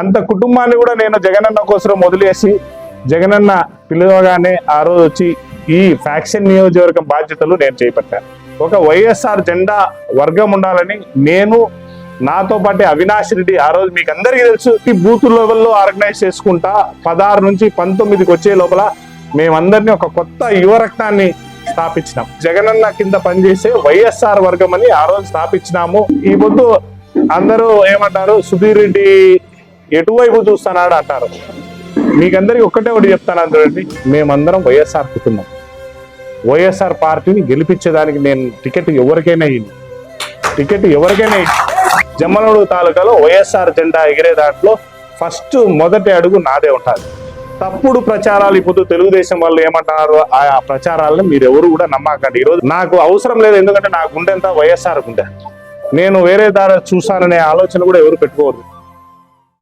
అంత కుటుంబాన్ని కూడా నేను జగనన్న కోసం వదిలేసి జగనన్న పిలవగానే ఆ రోజు వచ్చి ఈ ఫ్యాక్షన్ నియోజకవర్గం బాధ్యతలు నేను చేపట్టాను. ఒక వైఎస్ఆర్ జెండా వర్గం ఉండాలని నేను నాతో పాటు అవినాష్ రెడ్డి ఆ రోజు మీకు అందరికీ తెలుసు ఈ బూత్ లెవెల్లో ఆర్గనైజ్ చేసుకుంటా పదహారు నుంచి పంతొమ్మిదికి వచ్చే లోపల మేమందరినీ ఒక కొత్త యువరక్తాన్ని స్థాపించినాం. జగనన్న కింద పనిచేసే వైఎస్ఆర్ వర్గం అని ఆ రోజు స్థాపించినాము. ఈ పొద్దు అందరూ ఏమంటారు సుధీర్ రెడ్డి ఎటువైపు చూస్తున్నాడు అంటారు? మీకందరికి ఒక్కటే ఒకటి చెప్తాను చూడండి మేమందరం వైఎస్ఆర్ కుటుంబం. వైఎస్ఆర్ పార్టీని గెలిపించేదానికి నేను టికెట్ ఎవరికైనా ఇయ్యను టికెట్ ఎవరికైనా ఇయ్యను. జమ్మలూడు తాలూకాలో వైఎస్ఆర్ జెండా ఎగిరే దాంట్లో ఫస్ట్ మొదటి అడుగు నాదే ఉంటుంది తప్పుడు ప్రచారాలు ఇప్పుడు తెలుగుదేశం వాళ్ళు ఏమంటున్నారు? ఆ ప్రచారాలను మీరు ఎవరు కూడా నమ్మకండి. ఈరోజు నాకు అవసరం లేదు ఎందుకంటే నా ఉండేంత వైఎస్ఆర్ గుండె. నేను వేరే దారి చూసాననే ఆలోచన కూడా ఎవరు పెట్టుకోవద్దు.